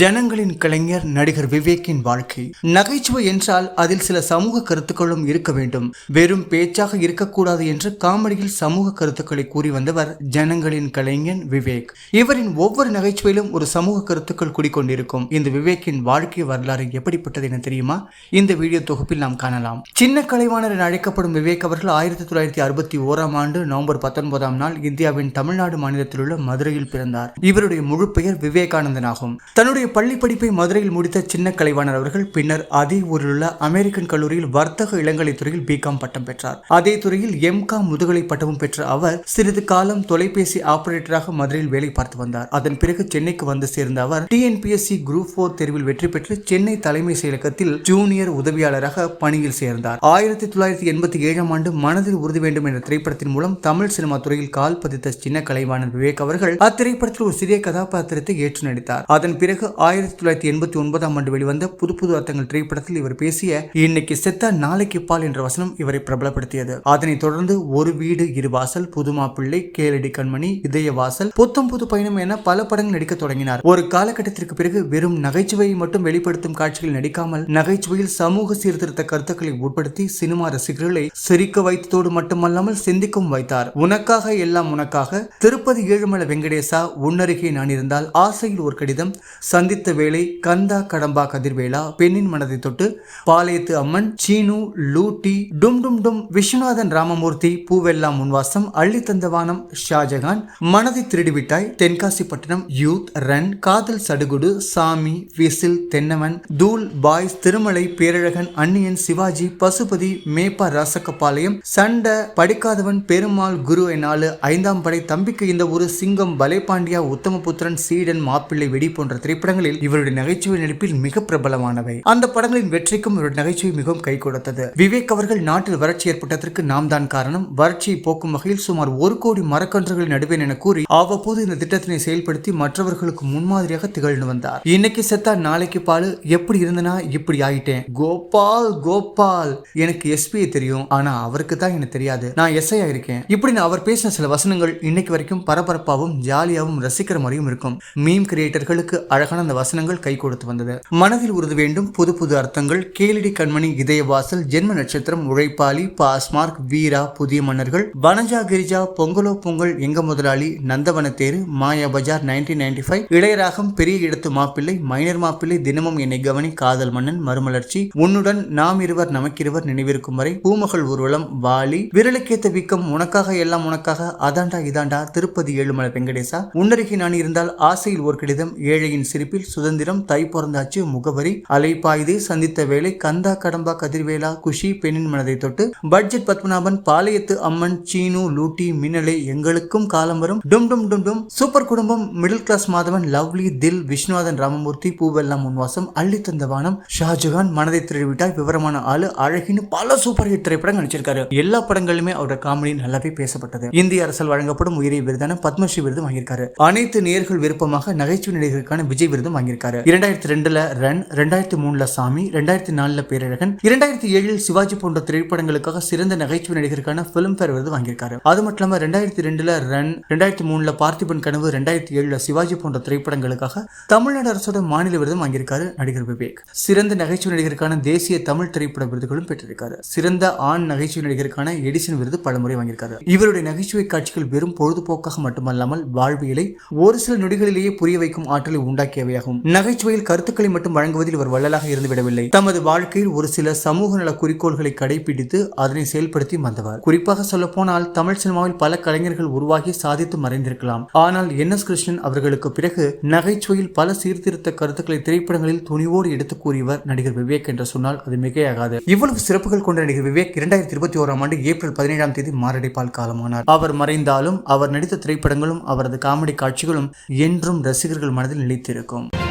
ஜனங்களின் கலைஞர் நடிகர் விவேக்கின் வாழ்க்கை. நகைச்சுவை என்றால் அதில் சில சமூக கருத்துக்களும் இருக்க வேண்டும். வெறும் பேச்சாக இருக்கக்கூடாது என்று காமெடியில் சமூக கருத்துக்களை கூறி வந்தவர் ஜனங்களின் கலைஞன் விவேக். இவரின் ஒவ்வொரு நகைச்சுவையிலும் ஒரு சமூக கருத்துக்கள் குடிக்கொண்டிருக்கும். இந்த விவேக்கின் வாழ்க்கை வரலாறு எப்படிப்பட்டது என தெரியுமா? இந்த வீடியோ தொகுப்பில் நாம் காணலாம். சின்ன கலைவாணர் என அழைக்கப்படும் விவேக் அவர்கள் ஆயிரத்தி தொள்ளாயிரத்தி அறுபத்தி ஓராம் ஆண்டு நவம்பர் பத்தொன்பதாம் நாள் இந்தியாவின் தமிழ்நாடு மாநிலத்தில் உள்ள மதுரையில் பிறந்தார். இவருடைய முழு பெயர் விவேகானந்தன் ஆகும். தன்னுடைய பள்ளி படிப்பை மதுரையில் முடித்த சின்ன கலைவாணர் அவர்கள் பின்னர் அதே ஊரில் உள்ள அமெரிக்கன் கல்லூரியில் வர்த்தக இளங்கலை துறையில் பிகாம் பட்டம் பெற்றார். அதே துறையில் எம்காம் முதுகலை பட்டமும் பெற்ற அவர் சிறிது காலம் தொலைபேசி ஆபரேட்டராக மதுரையில் வேலை பார்த்து வந்தார். அதன் பிறகு சென்னைக்கு வந்து சேர்ந்த அவர் டிஎன்பிஎஸ்சி குரூப் போர் தேர்வில் வெற்றி பெற்று சென்னை தலைமை செயலகத்தில் ஜூனியர் உதவியாளராக பணியில் சேர்ந்தார். ஆயிரத்தி தொள்ளாயிரத்தி எண்பத்தி ஏழாம் ஆண்டு மனதில் உறுதி வேண்டும் என்ற திரைப்படத்தின் மூலம் தமிழ் சினிமா துறையில் கால் பதித்த சின்ன கலைவாணர் விவேக் அவர்கள் அத்திரைப்படத்தில் ஒரு சிறிய கதாபாத்திரத்தை ஏற்று நடித்தார். அதன் பிறகு ஆயிரத்தி தொள்ளாயிரத்தி எண்பத்தி ஒன்பதாம் ஆண்டு வெளிவந்த புது புது அர்த்தங்கள் திரைப்படத்தில் இவர் பேசிய இன்னைக்கு செத்த நாளைக்கு பால் என்ற வசனம் இவரை பிரபலப்படுத்தியது. அதனைத் தொடர்ந்து ஒரு வீடு இரு வாசல் புதுமா பிள்ளை கேளடி கண்மணி இதய வாசல் புத்தம் புது பயணம் என பல படங்கள் நடிக்க தொடங்கினார். ஒரு காலகட்டத்திற்கு பிறகு வெறும் நகைச்சுவையை மட்டும் வெளிப்படுத்தும் காட்சிகள் நடிக்காமல் நகைச்சுவையில் சமூக சீர்திருத்த கருத்துக்களை உட்படுத்தி சினிமா ரசிகர்களை சிரிக்க வைத்ததோடு மட்டுமல்லாமல் சிந்திக்கும் வைத்தார். உனக்காக எல்லாம் உனக்காக திருப்பதி ஏழுமலை வெங்கடேசா உன்னருகே நான் இருந்தால் ஆசையில் ஒரு கடிதம் சந்தித்த வேளை கந்தா கடம்பா கதிர்வேலா பெண்ணின் மனதை தொட்டு பாளையத்து அம்மன் சீனு லூட்டி டும் டும் டும் விஸ்வநாதன் ராமமூர்த்தி பூவெல்லாம் முன்வாசம் அள்ளி தந்தவானம் ஷாஜகான் மனதை திருடிவிட்டாய் Thenkasipattinam youth run Kadhal Sadugudu Saamy whistle Thennavan Dhool boys Thirumalai Perazhagan Anniyan Sivaji Pasupathi மேப்பா Rasakkapalayam Sandai படிக்காதவன் பெருமாள் குரு என்னாலு ஐந்தாம் படை தம்பிக்கு இந்த ஒரு சிங்கம் பலேபாண்டியா உத்தமபுத்திரன் சீடன் மாப்பிள்ளை வெடி போன்ற படங்களில் இவருடைய நகைச்சுவை நடிப்பில் மிக பிரபலமானவை. அந்த படங்களின் வெற்றிக்கும் இவருடைய நகைச்சுவை மிகவும் கை கொடுத்தது. விவேக் அவர்கள் நாட்டில் வறட்சி ஏற்பட்டதற்கு நாம் தான் காரணம். வறட்சியை போக்கும் வகையில் சுமார் ஒரு கோடி மரக்கன்றுகள் நடுவேன் என கூறி அவ்வப்போது இந்த திட்டத்தினை செயல்படுத்தி மற்றவர்களுக்கு முன்மாதிரியாக திகழ்ந்து வந்தார். இன்னைக்கு செத்தா நாளைக்கு பால். எப்படி இருந்தனா? இப்படி ஆயிட்டேன். கோபால் கோபால். எனக்கு எஸ்பிஐ தெரியும். ஆனா அவருக்கு தான் எனக்கு தெரியாது. நான் எஸ்ஐயா இருக்கேன். இப்படி நான் அவர் பேசின சில வசனங்கள் இன்னைக்கு வரைக்கும் பரபரப்பாகவும் ஜாலியாகவும் ரசிக்கிற மாதிரியும் இருக்கும். மீம் கிரியேட்டர்களுக்கு அழகான அந்த வசனங்கள் கை கொடுத்து வந்தது. மனதில் உறுதி வேண்டும் புது புது அர்த்தங்கள் கேளிடி கண்மணி இதயவாசல் ஜென்ம நட்சத்திரம் உழைப்பாளி பாஸ்மார்க் வீரா புதிய மன்னர்கள் வனஜா கிரிஜா பொங்கலோ Pongal Enga Muthalali Nandhavana Theru Maya Bazaar nineteen ninety five Ilaiyaragam Periya Idathu Mappillai minor மாப்பிள்ளை தினமும் என்னை கவனி காதல் மன்னன் மறுமலர்ச்சி உன்னுடன் நாம் இருவர் நமக்கிருவர் நினைவிருக்கும் வரை பூமகள் ஊர்வலம் வாலி விரலுக்கேத்த வீக்கம் உனக்காக எல்லாம் உனக்காக அதாண்டா இதாண்டா திருப்பதி ஏழுமலை வெங்கடேசா உன்னருகே நான் இருந்தால் ஆசையில் ஒரு கடிதம் ஏழையின் சிரிப்பு சிரிப்பில் சுதந்திரம் தை பிறந்தாச்சு முகவரி அலைப்பாயுதே சந்தித்த வேலை கந்தா கடம்பா கதிர்வேலா குஷி பெண்ணின் மனதை தொட்டு பட்ஜெட் பத்மநாபன் பாளையத்து அம்மன் சீனு லூட்டி மின்னலை எங்களுக்கும் காலம் வரும். டும் டும் டும் டும். சூப்பர் குடும்பம் மிடில் கிளாஸ் மாதவன் லவ்லி தில் விஸ்வநாதன் ராமமூர்த்தி பூவெல்லாம் முன்வாசம் அள்ளி தந்த வானம். ஷாஜகான் மனதை திருவிட்டாய் விவரமான ஆளு அழகின்னு பல சூப்பர் ஹிட் திரைப்படங்கள் நடிச்சிருக்காரு. எல்லா படங்களிலுமே அவரோட காமெடி நல்லாவே பேசப்பட்டது. இந்திய அரசால் வழங்கப்படும் உயரிய விருதான பத்மஸ்ரீ விருது வாங்கியிருக்காரு. அனைத்து நேர்கள் விருப்பமாக நகைச்சுவை நடிகருக்கான விஜய் விருது விருதும் வாங்கியிருக்காரு. இரண்டாயிரத்தி ரெண்டுல ரன் ரெண்டாயிரத்தி மூணுல சாமி ரெண்டாயிரத்தி நாலுல பேரழகன் இரண்டாயிரத்தி ஏழில் சிவாஜி போன்ற திரைப்படங்களுக்காக சிறந்த நகைச்சுவை நடிகருக்கான பிலிம்பேர் விருது வாங்கியிருக்காரு. அது மட்டும் இல்லாம ரெண்டாயிரத்தி ரெண்டுல ரன் ரெண்டாயிரத்தி மூணுல பார்த்திபன் கனவு ரெண்டாயிரத்தி ஏழுல சிவாஜி போன்ற திரைப்படங்களுக்காக தமிழ்நாடு அரசோட மாநில விருதும் வாங்கியிருக்காரு நடிகர் விவேக். சிறந்த நகைச்சுவை நடிகருக்கான தேசிய தமிழ் திரைப்பட விருதுகளும் பெற்றிருக்காரு. சிறந்த ஆண் நகைச்சுவை நடிகருக்கான எடிசன் விருது பலமுறை வாங்கியிருக்காரு. இவருடைய நகைச்சுவை காட்சிகள் வெறும் பொழுதுபோக்காக மட்டுமல்லாமல் வாழ்வியலை ஒரு சில நொடிகளிலேயே புரிய வைக்கும் ஆற்றலை உண்டாக்கியவை உண்டாக்கியவையாகும் நகைச்சுவையில் கருத்துக்களை மட்டும் வழங்குவதில் இவர் வள்ளலாக இருந்துவிடவில்லை. தமது வாழ்க்கையில் ஒரு சில சமூக நல குறிக்கோள்களை கடைபிடித்து அதனை செயல்படுத்தி வந்தவர். குறிப்பாக சொல்ல போனால் தமிழ் சினிமாவில் பல கலைஞர்கள் உருவாகி சாதித்து மறைந்திருக்கலாம். ஆனால் என். எஸ். கிருஷ்ணன் அவர்களுக்கு பிறகு நகைச்சுவையில் பல சீர்திருத்த கருத்துக்களை திரைப்படங்களில் துணிவோடு எடுத்து கூறியவர் நடிகர் விவேக் என்று சொன்னால் அது மிகையாகாது. இவ்வளவு சிறப்புகள் கொண்ட நடிகர் விவேக் இரண்டாயிரத்தி இருபத்தி ஓராம் ஆண்டு ஏப்ரல் பதினேழாம் தேதி மாரடைப்பால் காலமானார். அவர் மறைந்தாலும் அவர் நடித்த திரைப்படங்களும் அவரது காமெடி காட்சிகளும் என்றும் ரசிகர்கள் மனதில் நிலைத்திருக்கும். வணக்கம்